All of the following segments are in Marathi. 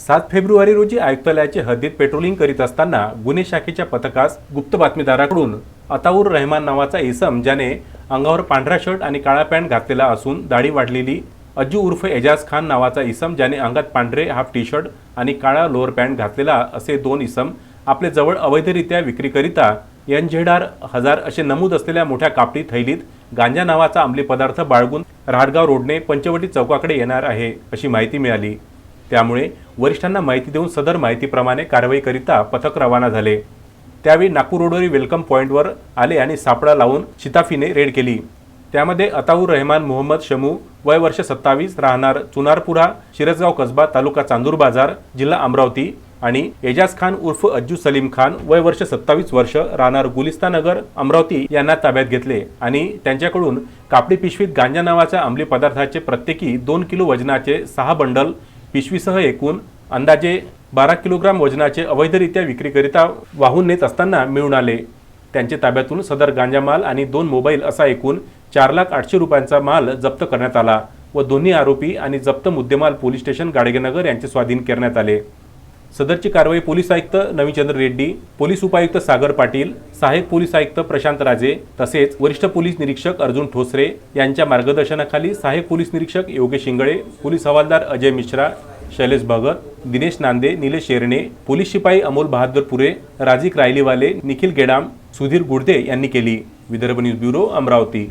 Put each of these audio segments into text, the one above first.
सात फेब्रुवारी रोजी आयुक्तालयाचे हद्दीत पेट्रोलिंग करीत असताना गुन्हे शाखेच्या पथकास गुप्त बातमीदाराकडून अताऊर रहमान नावाचा इसम ज्याने अंगावर पांढरा शर्ट आणि काळा पॅन्ट घातलेला असून दाढी वाढलेली अज्जू उर्फ एजाज खान नावाचा इसम ज्याने अंगात पांढरे हाफ टी शर्ट आणि काळा लोअर पॅन्ट घातलेला असे दोन इसम आपले जवळ अवैधरित्या विक्रीकरिता एनझेडार हजार असे नमूद असलेल्या मोठ्या कापडी थैलीत गांजा नावाचा अंमली पदार्थ बाळगून राहडगाव रोडने पंचवटी चौकाकडे येणार आहे अशी माहिती मिळाली. त्यामुळे वरिष्ठांना माहिती देऊन सदर माहितीप्रमाणे कारवाईकरिता पथक रवाना झाले. त्यावेळी नागपूर रोडवरील वेलकम पॉईंटवर आले आणि सापळा लावून शिताफीने रेड केली. त्यामध्ये अताऊर रहमान मोहम्मद शमू वय वर्ष सत्तावीस राहणार चुनारपुरा शिरसगाव कसबा तालुका चांदूर बाजार जिल्हा अमरावती आणि एजाज खान उर्फ अज्जू सलीम खान वय वर्ष सत्तावीस वर्ष राहणार गुलिस्तानगर अमरावती यांना ताब्यात घेतले आणि त्यांच्याकडून कापडी पिशवीत गांजा नावाच्या अंमली पदार्थाचे प्रत्येकी दोन किलो वजनाचे सहा बंडल पिशवीसह एकूण अंदाजे बारा किलोग्राम वजनाचे अवैधरित्या विक्रीकरिता वाहून नेत असताना मिळून आले. त्यांचे ताब्यातून सदर गांजामाल आणि दोन मोबाईल असा एकूण चार लाख आठशे रुपयांचा माल जप्त करण्यात आला व दोन्ही आरोपी आणि जप्त मुद्देमाल पोलीस स्टेशन गाडगेनगर यांचे स्वाधीन करण्यात आले. सदरची कारवाई पोलीस आयुक्त नवीचंद्र रेड्डी पोलीस उपायुक्त सागर पाटील सहाय्यक पोलीस आयुक्त प्रशांत राजे तसेच वरिष्ठ पोलीस निरीक्षक अर्जुन ठोसरे यांच्या मार्गदर्शनाखाली सहाय्यक पोलीस निरीक्षक योगेश शिंगळे पोलीस हवालदार अजय मिश्रा शैलेश भगत दिनेश नांदे निलेश शेरणे पोलीस शिपाई अमोल बहादूर पुरे राजिक रायलीवाले निखिल गेडाम सुधीर गुडदे यांनी केली. Vidarbha news bureau Amravati.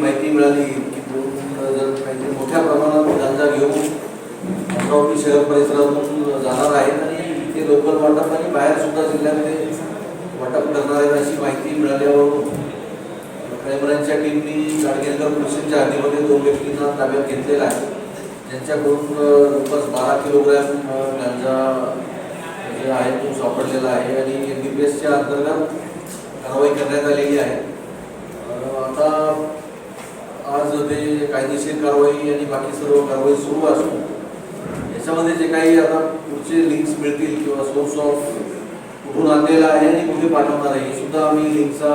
माहिती मिळाली की मोठ्या प्रमाणात अमरावती शहर परिसरातून जाणार आहेत आणि ते लोकल वाटप आणि बाहेर सुद्धा जिल्ह्यामध्ये वाटप करणार आहेत अशी माहिती मिळाल्यावर क्राईम ब्रँचच्या टीमनी गाडगेनगर पोलिसांच्या हद्दीमध्ये दोन व्यक्तींना ताब्यात घेतलेला आहे. त्यांच्याकडून जवळपास बारा किलोग्रॅम गांजा जे आहे तो सापडलेला आहे आणि एन डी पी एसच्या अंतर्गत कारवाई करण्यात आलेली आहे. आता आज ते कायदेशीर कारवाई आणि बाकी सर्व कारवाई सुरू असून याच्यामध्ये जे काही आता पुढचे लिंक्स मिळतील किंवा सोर्स ऑफ कुठून आणलेला आहे आणि कुठे पाठवणार आहे सुद्धा आम्ही लिंकचा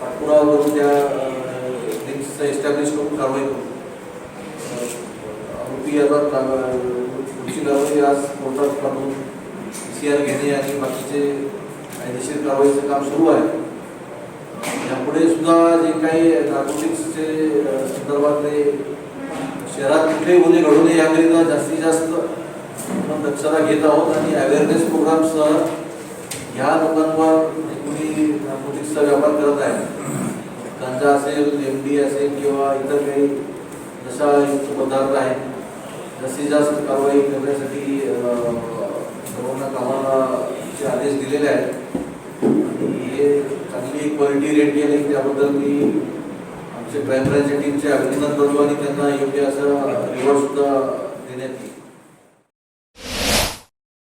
पाठपुरावा करून त्या लिंक्सचा एस्टॅब्लिश करून कारवाई करू. आरोपी आता पुढची कारवाई आज कोर्टात पाठवून सी आर घेणे आणि बाकीचे कायदेशीर कारवाईचं काम सुरू आहे. यापुढे सुद्धा जे काही नार्कोटिक्सचे संदर्भातले शहरात कुठले गुन्हे घडू नये याकरिता जास्तीत जास्त आपण दक्षता घेत आहोत आणि अवेअरनेस प्रोग्रामसह ह्या लोकांवर कुणी नार्कोटिक्सचा व्यापार करत आहे. गांजा असेल एम डी असेल किंवा इतर काही नशायुक्त पदार्थ आहेत जास्तीत जास्त कारवाई करण्यासाठी सर्वांना कामाला आदेश दिलेले आहेत. आणि हे चांगली क्वालिटी रेट केली त्याबद्दल मी आमच्या क्राईम ब्रांचच्या टीमचे अभिनंदन करतो आणि त्यांना योग्य असं रिवॉर्ड सुद्धा देण्यात येईल.